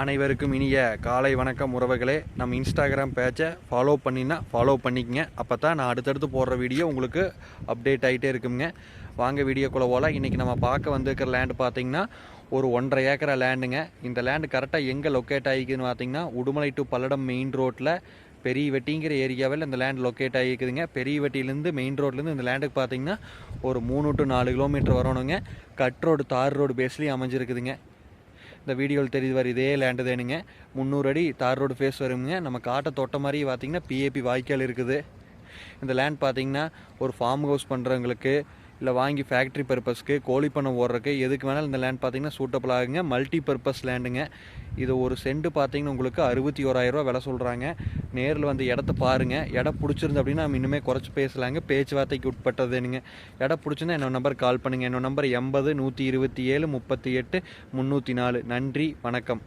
அனைவருக்கும் இனிய காலை வணக்கம் உறவுகளே. நம்ம இன்ஸ்டாகிராம் பேஜை ஃபாலோ பண்ணினா ஃபாலோ பண்ணிக்கங்க. அப்போ தான் நான் அடுத்தடுத்து போடுற வீடியோ உங்களுக்கு அப்டேட் ஆகிட்டே இருக்குங்க. வாங்க வீடியோக்குள்ளே போல இன்றைக்கி நம்ம பார்க்க வந்திருக்கிற லேண்டு பார்த்திங்கன்னா ஒரு ஒன்றரை ஏக்கரா லேண்டுங்க இந்த லேண்டு கரெக்டாக எங்கே லொக்கேட் ஆகிக்குதுன்னு பார்த்தீங்கன்னா உடுமலை டு பல்லடம் மெயின் ரோட்டில் பெரிய வெட்டிங்கிற ஏரியாவில் இந்த லேண்ட் லொக்கேட் ஆகிக்குதுங்க பெரிய வெட்டியிலேருந்து மெயின் ரோட்லேருந்து இந்த லேண்டுக்கு பார்த்திங்கன்னா ஒரு மூணு டு நாலு கிலோமீட்டர் வரணுங்க. கட் ரோடு தார் ரோடு பேஸ்லேயும் அமைஞ்சிருக்குதுங்க. இந்த வீடியோவில் தெரியுது வர இதே லேண்டு தானுங்க முந்நூறு அடி தார் ரோடு ஃபேஸ் வருங்க. நம்ம காட்டை தொட்ட மாதிரி பார்த்தீங்கன்னா பிஏபி வாய்க்கால் இருக்குது. இந்த லேண்ட் பார்த்தீங்கன்னா ஒரு ஃபார்ம் ஹவுஸ் பண்ணுறவங்களுக்கு இல்லை வாங்கி ஃபேக்ட்ரி பர்பஸ்க்கு கோழி பண்ணை ஓடுறதுக்கு எதுக்கு வேணாலும் இந்த லேண்ட் பார்த்தீங்கன்னா சூட்டபிள் ஆகுங்க. மல்டி பர்பஸ் லேண்டுங்க இது ஒரு சென்ட் பார்த்தீங்கன்னா உங்களுக்கு அறுபத்தி ஓராயிரரூவா விலை சொல்கிறாங்க நேரில் வந்து இடத்த பாருங்கள் இடம் பிடிச்சிருந்து அப்படின்னா நம்ம இன்னுமே குறைச்சி பேசலாங்க. பேச்சுவார்த்தைக்கு உட்பட்டதுனுங்க இடம் பிடிச்சிருந்தா என்னோட நம்பர் கால் பண்ணுங்கள் என்னோட நம்பர் எண்பது நூற்றி இருபத்தி ஏழு முப்பத்தி எட்டு முந்நூற்றி நாலு. நன்றி வணக்கம்.